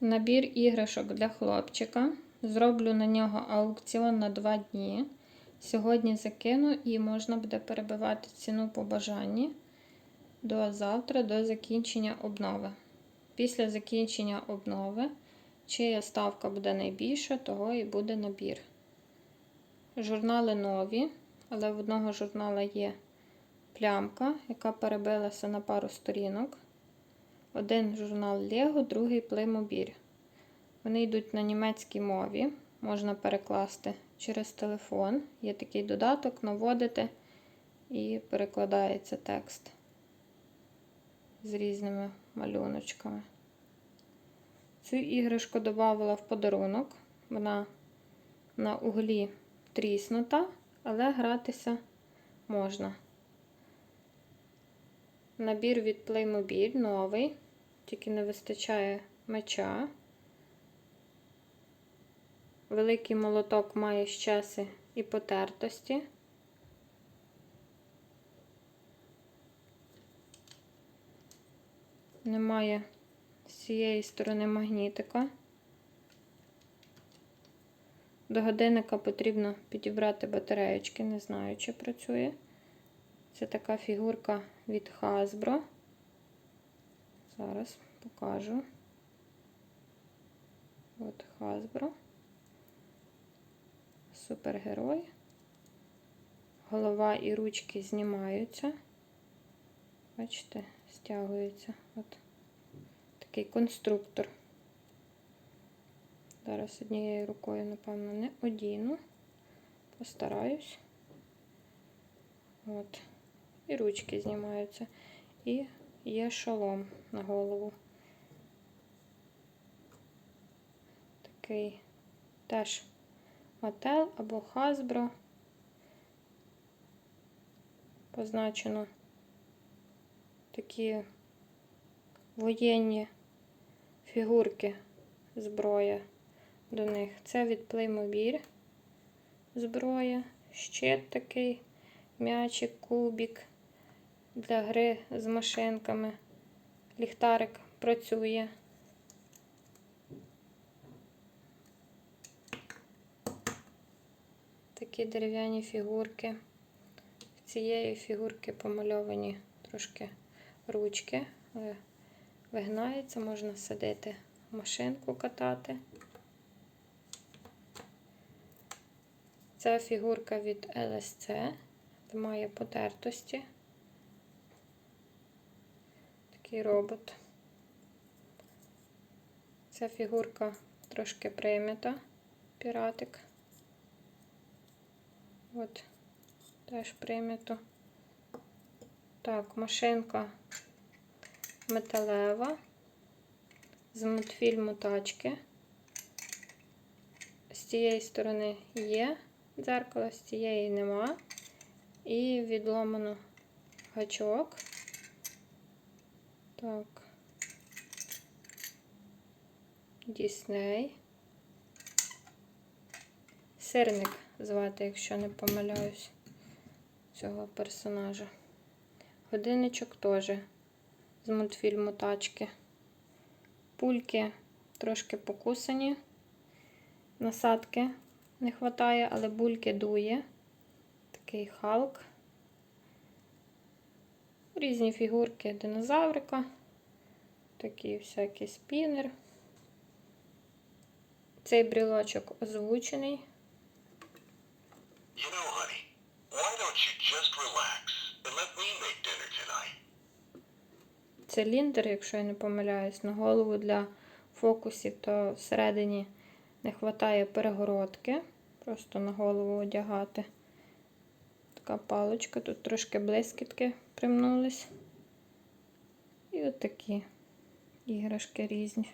Набір іграшок для хлопчика. Зроблю на нього аукціон на 2 дні. Сьогодні закину і можна буде перебивати ціну по бажанні до завтра, до закінчення обнови. Після закінчення обнови, чия ставка буде найбільша, того і буде набір. Журнали нові, але в одного журнала є плямка, яка перебилася на пару сторінок. Один журнал Lego, другий Playmobil. Вони йдуть на німецькій мові. Можна перекласти через телефон. Є такий додаток, наводите і перекладається текст з різними малюночками. Цю іграшку додавала в подарунок. Вона на углі тріснута, але гратися можна. Набір від Playmobil новий, тільки не вистачає меча. Великий молоток має щаси і потертості. Немає з цієї сторони магнітика. До годинника потрібно підібрати батареєчки, не знаю, чи працює. Це така фігурка від Hasbro. Зараз покажу. От Hasbro. Супергерой. Голова і ручки знімаються. Бачите, стягується. От такий конструктор. Зараз однією рукою, напевно, не одіну. Постараюсь. От. І ручки знімаються. І є шолом на голову. Такий теж Mattel або Hasbro. Позначено такі воєнні фігурки зброя до них. Це від Playmobil зброя, щит такий, м'ячик, кубик для гри з машинками. Ліхтарик працює. Такі дерев'яні фігурки. В цієї фігурки помальовані трошки ручки, але вигнається, можна садити машинку катати. Це фігурка від LSC, має потертості. Такий робот. Ця фігурка трошки примята, піратик. От, теж примято. Так, машинка металева з мультфільму тачки. З цієї сторони є дзеркало, з цієї нема. І відломано гачок. Так. Дісней. Сирник звати, якщо не помиляюсь, цього персонажа. Годинничок теж з мультфільму тачки. Пульки трошки покусані. Насадки не вистачає, але бульки дує. Такий Халк. Різні фігурки динозаврика. Такий всякий спінер. Цей брілочок озвучений. You know, honey, why don't you just relax and let me make dinner tonight? Циліндр, якщо я не помиляюсь, на голову для фокусів, то всередині не вистачає перегородки. Просто на голову одягати. Така палочка, тут трошки блискітки примнулись. І от такі іграшки різні.